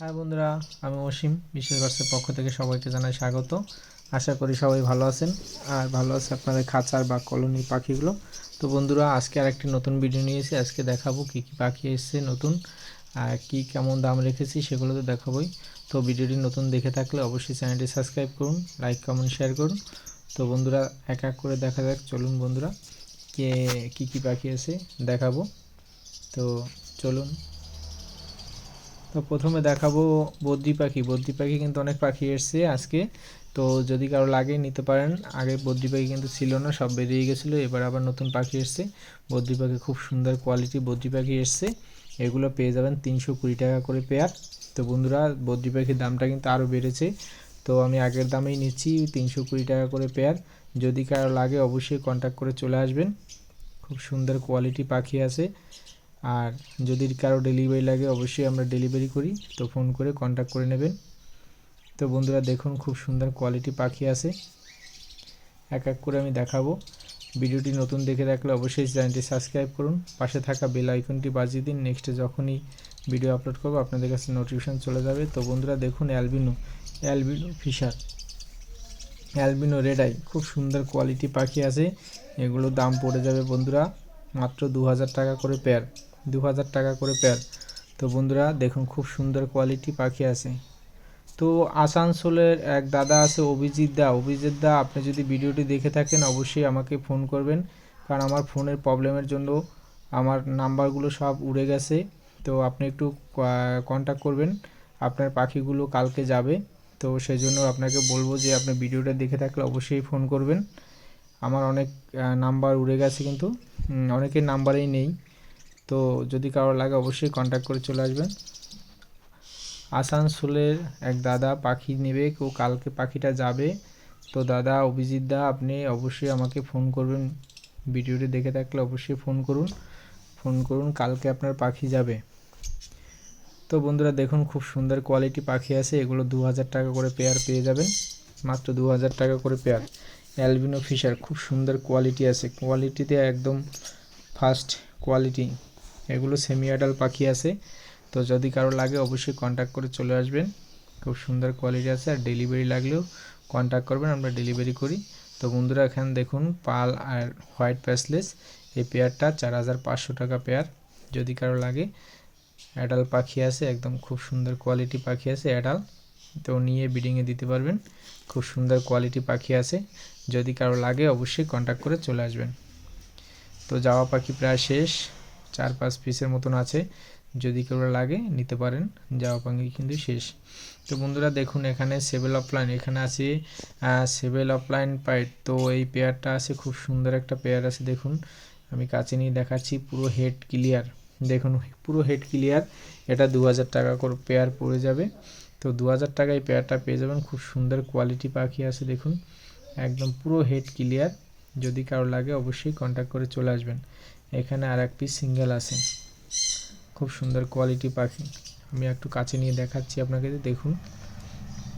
High বন্ধুরা, আমি অসীম, বিশেষ বার্সের পক্ষ থেকে সবাইকে জানাই স্বাগত। আশা করি সবাই ভালো আছেন। আর ভালো আছে আপনাদের খাঁচার বা কলোনি পাখিগুলো। তো বন্ধুরা, আজকে আর একটি নতুন ভিডিও নিয়েছি আজকে দেখাবো কি কি পাখি এসছে নতুন আর কি কেমন দাম রেখেছি সেগুলো তো দেখাবোই। তো ভিডিওটি নতুন দেখে থাকলে অবশ্যই চ্যানেলটি সাবস্ক্রাইব করুন, লাইক, কমেন্ট, শেয়ার করুন। তো বন্ধুরা, এক এক করে দেখা যাক, চলুন বন্ধুরা, কে কী কী পাখি আছে দেখাবো। তো চলুন তো প্রথমে দেখাবো বদ্রি পাখি। বদ্রি পাখি কিন্তু অনেক পাখি এসছে আজকে। তো যদি কারও লাগে নিতে পারেন, আগে বদ্রি পাখি কিন্তু ছিল না, সব বেরিয়ে গেছিল, এবার আবার নতুন পাখি এসছে। বদ্রি পাখি খুব সুন্দর কোয়ালিটি বদ্রি পাখি এসছে। এগুলো পেয়ে যাবেন তিনশো কুড়ি টাকা করে পেয়ার তো বন্ধুরা, বদ্রি পাখির দামটা কিন্তু আরও বেড়েছে। তো আমি আগের দামেই নিচ্ছি তিনশো কুড়ি টাকা করে পেয়ার যদি কারও লাগে অবশ্যই কন্ট্যাক্ট করে চলে আসবেন। খুব সুন্দর কোয়ালিটি পাখি আছে। আর যদি কারও ডেলিভারি লাগে, অবশ্যই আমরা ডেলিভারি করি। তো ফোন করে কন্ট্যাক্ট করে নেবেন। তো বন্ধুরা, দেখুন খুব সুন্দর কোয়ালিটি পাখি আছে। এক এক করে আমি দেখাবো। ভিডিওটি নতুন দেখে রাখলে অবশ্যই চ্যানেলটি সাবস্ক্রাইব করুন। পাশে থাকা বেল আইকনটি বাজিয়ে দিন। নেক্সটে যখনই ভিডিও আপলোড করব, আপনাদের কাছে নোটিফিকেশান চলে যাবে। তো বন্ধুরা, দেখুন albino albino Fischer albino red eye খুব সুন্দর কোয়ালিটি পাখি আছে। এগুলো দাম পড়ে যাবে বন্ধুরা, মাত্র দু হাজার টাকা করে পেয়ার দু হাজার টাকা করে পেয়ার তো বন্ধুরা, দেখুন খুব সুন্দর কোয়ালিটি পাখি আছে। তো আসানসোলের এক দাদা আছে, অভিজিৎ দা। অভিজিৎ দা, আপনি যদি ভিডিওটি দেখে থাকেন, অবশ্যই আমাকে ফোন করবেন। কারণ আমার ফোনের প্রবলেমের জন্য আমার নাম্বারগুলো সব উড়ে গেছে। তো আপনি একটু কন্ট্যাক্ট করবেন। আপনার পাখিগুলো কালকে যাবে। তো সেই জন্য আপনাকে বলব যে, আপনি ভিডিওটা দেখে থাকলে অবশ্যই ফোন করবেন। আমার অনেক নাম্বার উড়ে গেছে কিন্তু। অনেকের নাম্বারেই নেই। তো যদি কারও লাগে অবশ্যই কন্ট্যাক্ট করে চলে আসবেন। আসানসোলের এক দাদা পাখি নেবে কেউ কালকে পাখিটা যাবে। তো দাদা অভিজিৎ দা, আপনি অবশ্যই আমাকে ফোন করবেন। ভিডিওটি দেখে থাকলে অবশ্যই ফোন করুন। ফোন করুন, কালকে আপনার পাখি যাবে। তো বন্ধুরা দেখুন, খুব সুন্দর কোয়ালিটি পাখি আছে। এগুলো দু হাজার টাকা করে পেয়ার পেয়ে যাবেন। মাত্র দু হাজার টাকা করে পেয়ার অ্যালবিনো ফিশার খুব সুন্দর কোয়ালিটি আছে। কোয়ালিটিতে একদম ফার্স্ট কোয়ালিটি এগুলো সেমি অ্যাডাল পাখি আছে। তো যদি কারও লাগে, অবশ্যই কন্ট্যাক্ট করে চলে আসবেন। খুব সুন্দর কোয়ালিটি আছে আর ডেলিভারি লাগলেও কন্ট্যাক্ট করবেন, আমরা ডেলিভারি করি। তো বন্ধুরা, এখানে দেখুন, পাল আর হোয়াইট প্যাসলেস এই পেয়ারটা চার হাজার পাঁচশো টাকা পেয়ার যদি কারও লাগে অ্যাডাল পাখি আছে, একদম খুব সুন্দর কোয়ালিটি পাখি আছে অ্যাডাল তো নিয়ে বিডিংয়ে দিতে পারবেন। খুব সুন্দর কোয়ালিটি পাখি আছে। যদি কারও লাগে, অবশ্যই কন্ট্যাক্ট করে চলে আসবেন। তো যাওয়া পাখি প্রায় শেষ। চার পাঁচ পিসের মতন আছে। যদি কেউ লাগে, নিতে পারেন। যাওয়া পাখি কিন্তু শেষ। তো বন্ধুরা, দেখুন, এখানে সেভেল অফলাইন এখানে আছে সেভেল অফলাইন পাইট তো এই পেয়ারটা আছে, খুব সুন্দর একটা পেয়ার আছে, দেখুন। আমি কাছে নিয়ে দেখাচ্ছি, পুরো হেড ক্লিয়ার দেখুন, পুরো হেড ক্লিয়ার এটা দু হাজার টাকা করে পেয়ার পড়ে যাবে। তো দু হাজার টাকায় পেয়ারটা পেয়ে যাবেন। খুব সুন্দর কোয়ালিটি পাখি আছে, দেখুন। একদম পুরো হেড ক্লিয়ার যদি কারও লাগে, অবশ্যই কন্ট্যাক্ট করে চলে আসবেন। এখানে আর এক পিস সিঙ্গেল আছে। খুব সুন্দর কোয়ালিটি পাখি। আমি একটু কাছে নিয়ে দেখাচ্ছি আপনাকে, দেখুন।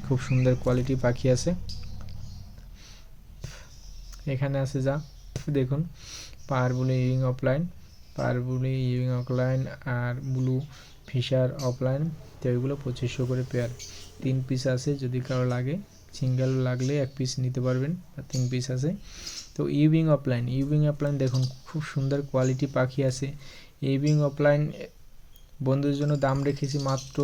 খুব সুন্দর কোয়ালিটি পাখি আছে। এখানে আছে যা, দেখুন পাহাড়বুলি ইউইং অফলাইন পাহাড়বুলি ইউইং অফলাইন আর ব্লু ফিশার অফলাইন তো এগুলো পঁচিশশো করে পেয়ার তিন পিস আছে, যদি কারও লাগে সিঙ্গেল লাগলে এক পিস নিতে পারবেন আর তিন পিস আছে। তো ইউবিং অফলাইন ইউবিং অফলাইন দেখুন, খুব সুন্দর কোয়ালিটি পাখি আছে। ইউবিং অফলাইন বন্ধুদের জন্য দাম রেখেছি মাত্র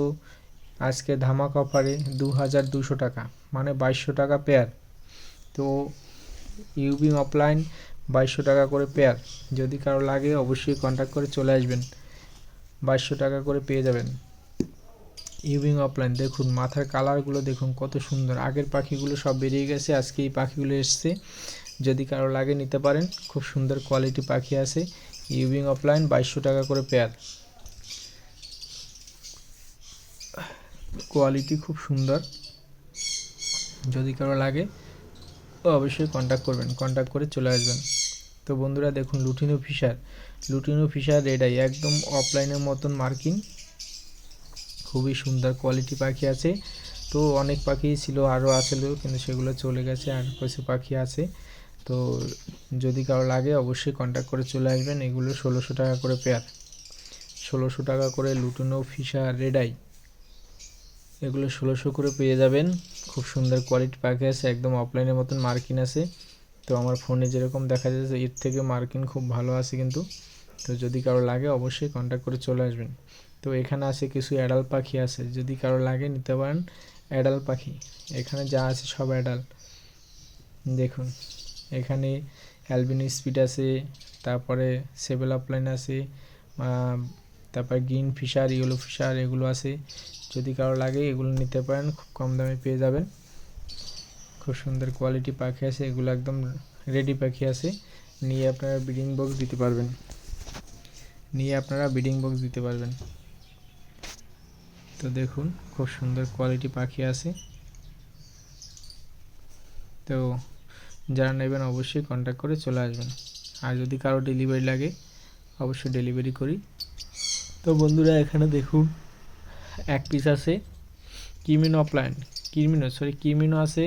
আজকে ধামাক অফারে দু হাজার দুশো টাকা মানে বাইশশো টাকা পেয়ার তো ইউবিং অফলাইন বাইশশো টাকা করে পেয়ার যদি কারও লাগে অবশ্যই কন্ট্যাক্ট করে চলে আসবেন। বাইশশো টাকা করে পেয়ে যাবেন। ইউবিং অফলাইন দেখুন, মাথার কালারগুলো দেখুন কত সুন্দর। আগের পাখিগুলো সব বেরিয়ে গেছে, আজকে এই পাখিগুলো এসছে। যদি কারও লাগে নিতে পারেন, খুব সুন্দর কোয়ালিটি পাখি আছে ইউবিং অফলাইন বাইশশো টাকা করে পেয়ার কোয়ালিটি খুব সুন্দর। যদি কারও লাগে, অবশ্যই কন্ট্যাক্ট করবেন কন্ট্যাক্ট করে চলে আসবেন। তো বন্ধুরা, দেখুন lutino Fischer lutino Fischer red eye একদম অফলাইনের মতন মার্কিং খুবই সুন্দর কোয়ালিটি পাখি আছে। তো অনেক পাখি ছিল, আরও আসলো কিন্তু সেগুলো চলে গেছে, আর কিছু পাখি আছে। তো যদি কারও লাগে অবশ্যই কন্ট্যাক্ট করে চলে আসবেন। এগুলো ষোলোশো টাকা করে পেয়ার ষোলোশো টাকা করে লুটুনো ফিশার রেডাই এগুলো ষোলোশো করে পেয়ে যাবেন। খুব সুন্দর কোয়ালিটি পাখি আছে, একদম অফলাইনের মতন মার্কিন আছে। তো আমার ফোনে যেরকম দেখা যাচ্ছে এর থেকে মার্কিন খুব ভালো আছে কিন্তু। তো যদি কারও লাগে অবশ্যই কন্ট্যাক্ট করে চলে আসবেন। তো এখানে আছে কিছু অ্যাডাল পাখি আছে। যদি কারও লাগে নিতে পারেন অ্যাডাল পাখি। এখানে যা আছে সব অ্যাডাল দেখুন। এখানে অ্যালবিনি স্পিড আছে, তারপরে সেভেল আপলাইন আছে তারপর গ্রিন ফিশার ইয়েলো ফিশার এগুলো আছে। যদি কারও লাগে এগুলো নিতে পারেন, খুব কম দামে পেয়ে যাবেন। খুব সুন্দর কোয়ালিটি পাখি আছে, এগুলো একদম রেডি পাখি আছে। নিয়ে আপনারা ব্রিডিং বক্স দিতে পারবেন। নিয়ে আপনারা ব্রিডিং বক্স দিতে পারবেন। তো দেখুন, খুব সুন্দর কোয়ালিটি পাখি আছে। তো যারা নেবেন অবশ্যই কন্ট্যাক্ট করে চলে আসবেন। আর যদি কারও ডেলিভারি লাগে, অবশ্যই ডেলিভারি করি। তো বন্ধুরা, এখানে দেখুন, এক পিস আছে কিমিনো অফলাইন কিমিনো সরি কিমিনো আছে।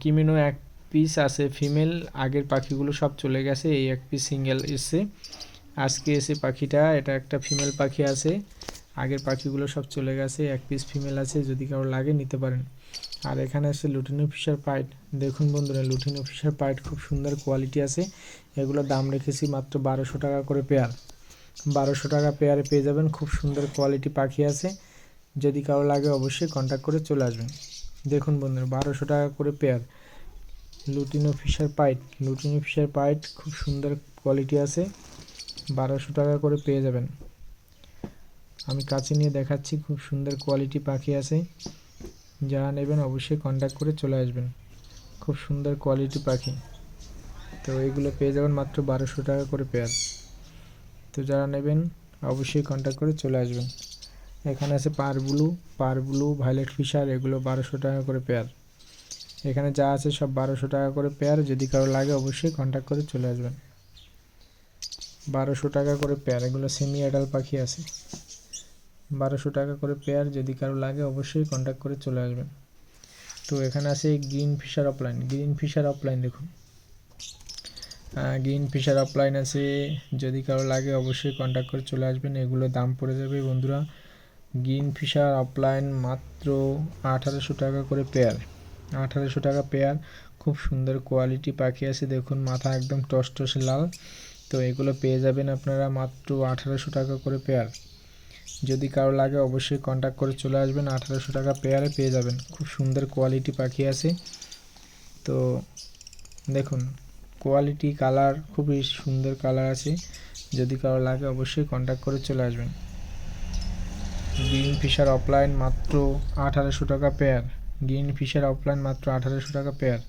কিমিনো এক পিস আছে ফিমেল আগের পাখিগুলো সব চলে গেছে, এই এক পিস সিঙ্গেল এসছে। আজকে এসে পাখিটা, এটা একটা ফিমেল পাখি আছে। আগের পাখিগুলো সব চলে গেছে, এক পিস ফিমেল আছে। যদি কারও লাগে, নিতে পারেন। আর এখানে আছে লুটিনো ফিশার পাইট। দেখুন বন্ধুরা, লুটিনো ফিশার পাইট খুব সুন্দর কোয়ালিটি আছে। এগুলোর দাম রেখেছি মাত্র বারোশো টাকা করে পেয়ার বারোশো টাকা পেয়ারে পেয়ে যাবেন, খুব সুন্দর কোয়ালিটি পাখি আছে। যদি কারও লাগে অবশ্যই কন্ট্যাক্ট করে চলে আসবেন। দেখুন বন্ধুরা, বারোশো টাকা করে pair lutino Fischer pied, lutino Fischer pied খুব সুন্দর কোয়ালিটি আছে। বারোশো টাকা করে পেয়ে যাবেন। আমি কাছে নিয়ে দেখাচ্ছি, খুব সুন্দর কোয়ালিটি পাখি আছে। যারা নেবেন অবশ্যই কন্ট্যাক্ট করে চলে আসবেন। খুব সুন্দর কোয়ালিটি পাখি। তো এইগুলো পেয়ে যাবেন মাত্র বারোশো টাকা করে পেয়ার তো যারা নেবেন অবশ্যই কন্ট্যাক্ট করে চলে আসবেন। এখানে আছে পার ব্লু পার ব্লু, ভায়োলেট ফিশার, এগুলো বারোশো টাকা করে পেয়ার এখানে যা আছে সব বারোশো টাকা করে পেয়ার যদি কারও লাগে অবশ্যই কন্ট্যাক্ট করে চলে আসবেন। বারোশো টাকা করে পেয়ার এগুলো সেমি অ্যাডাল পাখি আছে। বারোশো টাকা করে পেয়ার যদি কারও লাগে, অবশ্যই কন্ট্যাক্ট করে চলে আসবেন। তো এখানে আছে green Fischer opaline green Fischer opaline দেখুন। গ্রিন ফিশার অফলাইন আছে। যদি কারও লাগে, অবশ্যই কন্ট্যাক্ট করে চলে আসবেন। এগুলো দাম পড়ে যাবে বন্ধুরা। গ্রিন ফিশার অফলাইন মাত্র আঠারোশো টাকা করে পেয়ার। আঠারোশো টাকা পেয়ার। খুব সুন্দর কোয়ালিটি পাখি আছে। দেখুন, মাথা একদম টসটসে লাল। তো এগুলো পেয়ে যাবেন আপনারা মাত্র আঠারোশো টাকা করে পেয়ার। যদি কারও লাগে অবশ্যই কন্ট্যাক্ট করে চলে আসবেন। আঠারোশো টাকা পেয়ারে পেয়ে যাবেন। খুব সুন্দর কোয়ালিটি পাখি আছে। তো দেখুন কোয়ালিটি কালার খুবই সুন্দর কালার আছে। যদি কারও লাগে অবশ্যই কন্ট্যাক্ট করে চলে আসবেন। গ্রিন ফিশার অফলাইন মাত্র আঠারোশো টাকা পেয়ার গ্রিন ফিশার অফলাইন মাত্র আঠারোশো টাকা পেয়ার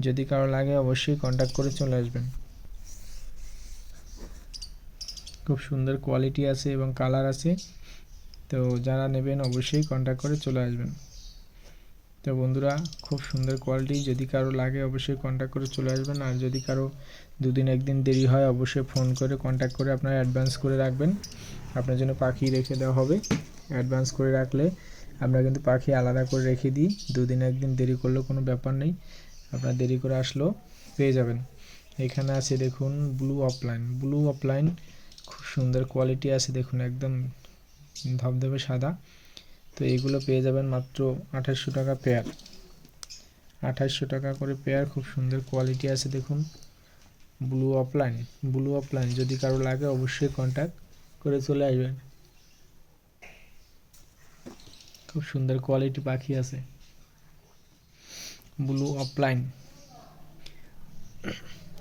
যদি কারও লাগে অবশ্যই কন্ট্যাক্ট করে চলে আসবেন। খুব সুন্দর কোয়ালিটি আছে এবং কালার আছে। তো যারা নেবেন অবশ্যই কন্ট্যাক্ট করে চলে আসবেন। তো বন্ধুরা, খুব সুন্দর কোয়ালিটি যদি কারও লাগে অবশ্যই কন্ট্যাক্ট করে চলে আসবেন। আর যদি কারও দুদিন, একদিন দেরি হয়, অবশ্যই ফোন করে কন্ট্যাক্ট করে আপনারা অ্যাডভান্স করে রাখবেন। আপনার জন্য পাখি রেখে দেওয়া হবে। অ্যাডভান্স করে রাখলে আমরা কিন্তু পাখি আলাদা করে রেখে দিই। দুদিন, একদিন দেরি করলেও কোনো ব্যাপার নেই। আপনার দেরি করে আসলেও পেয়ে যাবেন। এখানে আছে দেখুন ব্লু অফলাইন ব্লু অফলাইন সুন্দর কোয়ালিটি আছে, দেখুন একদম ধবধবে সাদা। তো এইগুলো পেয়ে যাবেন মাত্র আঠাশশো টাকা পেয়ার আঠাশশো টাকা করে পেয়ার খুব সুন্দর কোয়ালিটি আছে, দেখুন। ব্লু অফলাইন ব্লু অফলাইন যদি কারও লাগে অবশ্যই কন্ট্যাক্ট করে চলে আসবেন। খুব সুন্দর কোয়ালিটি পাখি আছে। ব্লু অফলাইন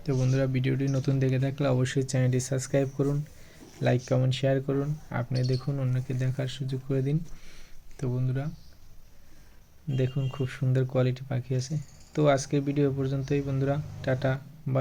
তো বন্ধুরা, ভিডিওটি নতুন দেখে থাকলে অবশ্যই চ্যানেলটি সাবস্ক্রাইব করুন। লাইক কমেন্ট শেয়ার করুন। আপনি দেখুন, অন্যকে দেখার সুযোগ করে দিন। তো বন্ধুরা, দেখুন, খুব সুন্দর কোয়ালিটি পাখি আছে। তো আজকের ভিডিও পর্যন্তই বন্ধুরা। টাটা।